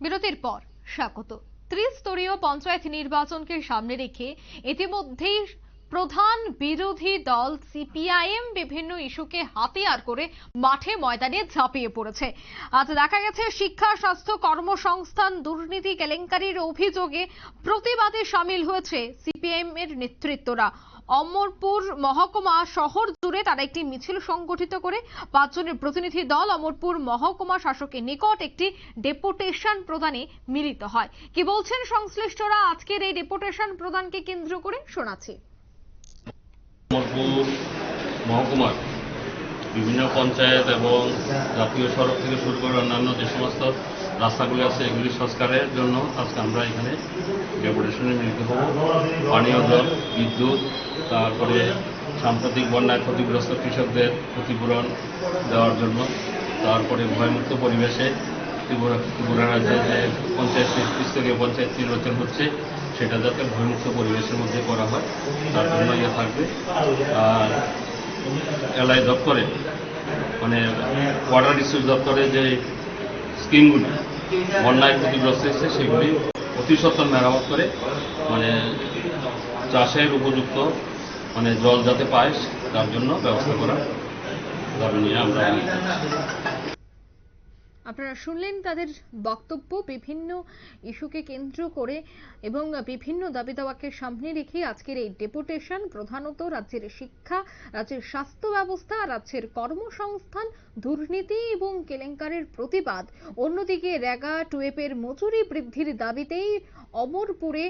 বিরতির পর স্বাগত। ত্রিস্তরীয় পঞ্চায়েত নির্বাচনকে সামনে রেখে ইতিমধ্যেই প্রধান বিরোধী দল সিপিআইএম বিভিন্ন ইস্যুকে হাতিয়ার করে মাঠে ময়দানে ঝাঁপিয়ে পড়েছে। আজ দেখা গেছে শিক্ষা, স্বাস্থ্য, কর্মসংস্থান, দুর্নীতি, কেলেঙ্কারির অভিযোগে প্রতিবাদে সামিল হয়েছে সিপিআইএম এর নেতৃত্বরা। অমরপুর মহকুমা শহর জুড়ে তারা একটি মিছিল সংগঠিত করে। পাঁচজনের প্রতিনিধি দল অমরপুর মহকুমা শাসকের নিকট একটি ডেপুটেশন প্রদানে মিলিত হয়। কি বলছেন সংশ্লিষ্টরা? আজকের এই ডেপুটেশন প্রদানকে কেন্দ্র করে শোনাচ্ছি। মহকুমার বিভিন্ন পঞ্চায়েত এবং জাতীয় সড়ক থেকে শুরু করে অন্যান্য যে সমস্ত রাস্তাগুলি আছে, এগুলি সংস্কারের জন্য আজকে আমরা এখানে ডেপুটেশনে মিলিত হব। পানীয় জল, বিদ্যুৎ, তারপরে সাম্প্রতিক বন্যায় ক্ষতিগ্রস্ত কৃষকদের ক্ষতিপূরণ দেওয়ার জন্য, তারপরে ভয়মুক্ত পরিবেশে ত্রিপুরা ত্রিপুরা রাজ্যে যে পঞ্চায়েত থেকে পঞ্চায়েত নির্বাচন হচ্ছে সেটা যাতে ভয়মুক্ত পরিবেশের মধ্যে করা হয়, তার জন্য ইয়ে থাকবে আর এলআই দপ্তরে মানে ওয়াটার রিসোর্স দপ্তরে যে স্কিমগুলি, বন্যায় ক্ষতিগ্রস্ত হয়েছে, সেগুলি অতি সত্তর মেরামত করে মানে চাষের উপযুক্ত মানে জল যাতে পায়, তার জন্য ব্যবস্থা করা দাবি নিয়ে আমরা। আপনারা শুনলেন তাদের বক্তব্য, বিভিন্ন ইস্যুকে কেন্দ্র করে এবং বিভিন্ন দাবি দাওয়াকে সামনে রেখে আজকের এই ডেপুটেশন প্রধানত রাজ্যের শিক্ষা, রাজ্যের স্বাস্থ্য ব্যবস্থা রাজ্যের কর্মসংস্থান, দুর্নীতি এবং কেলেঙ্কারের প্রতিবাদ। অন্যদিকে রেগা টুয়েপের মজুরি বৃদ্ধির দাবিতেই অমরপুরে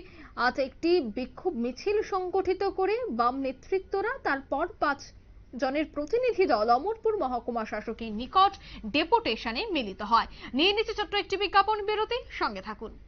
আজ একটি বিক্ষোভ মিছিল সংগঠিত করে বাম নেতৃত্বরা তারপর পাঁচ জনের প্রতিনিধি দল অমরপুর মহকুমা শাসকের নিকট ডেপুটেশনে মিলিত হয়। নিয়ে নিচ্ছে ছোট্ট একটি বিজ্ঞাপন বিরতি, সঙ্গে থাকুন।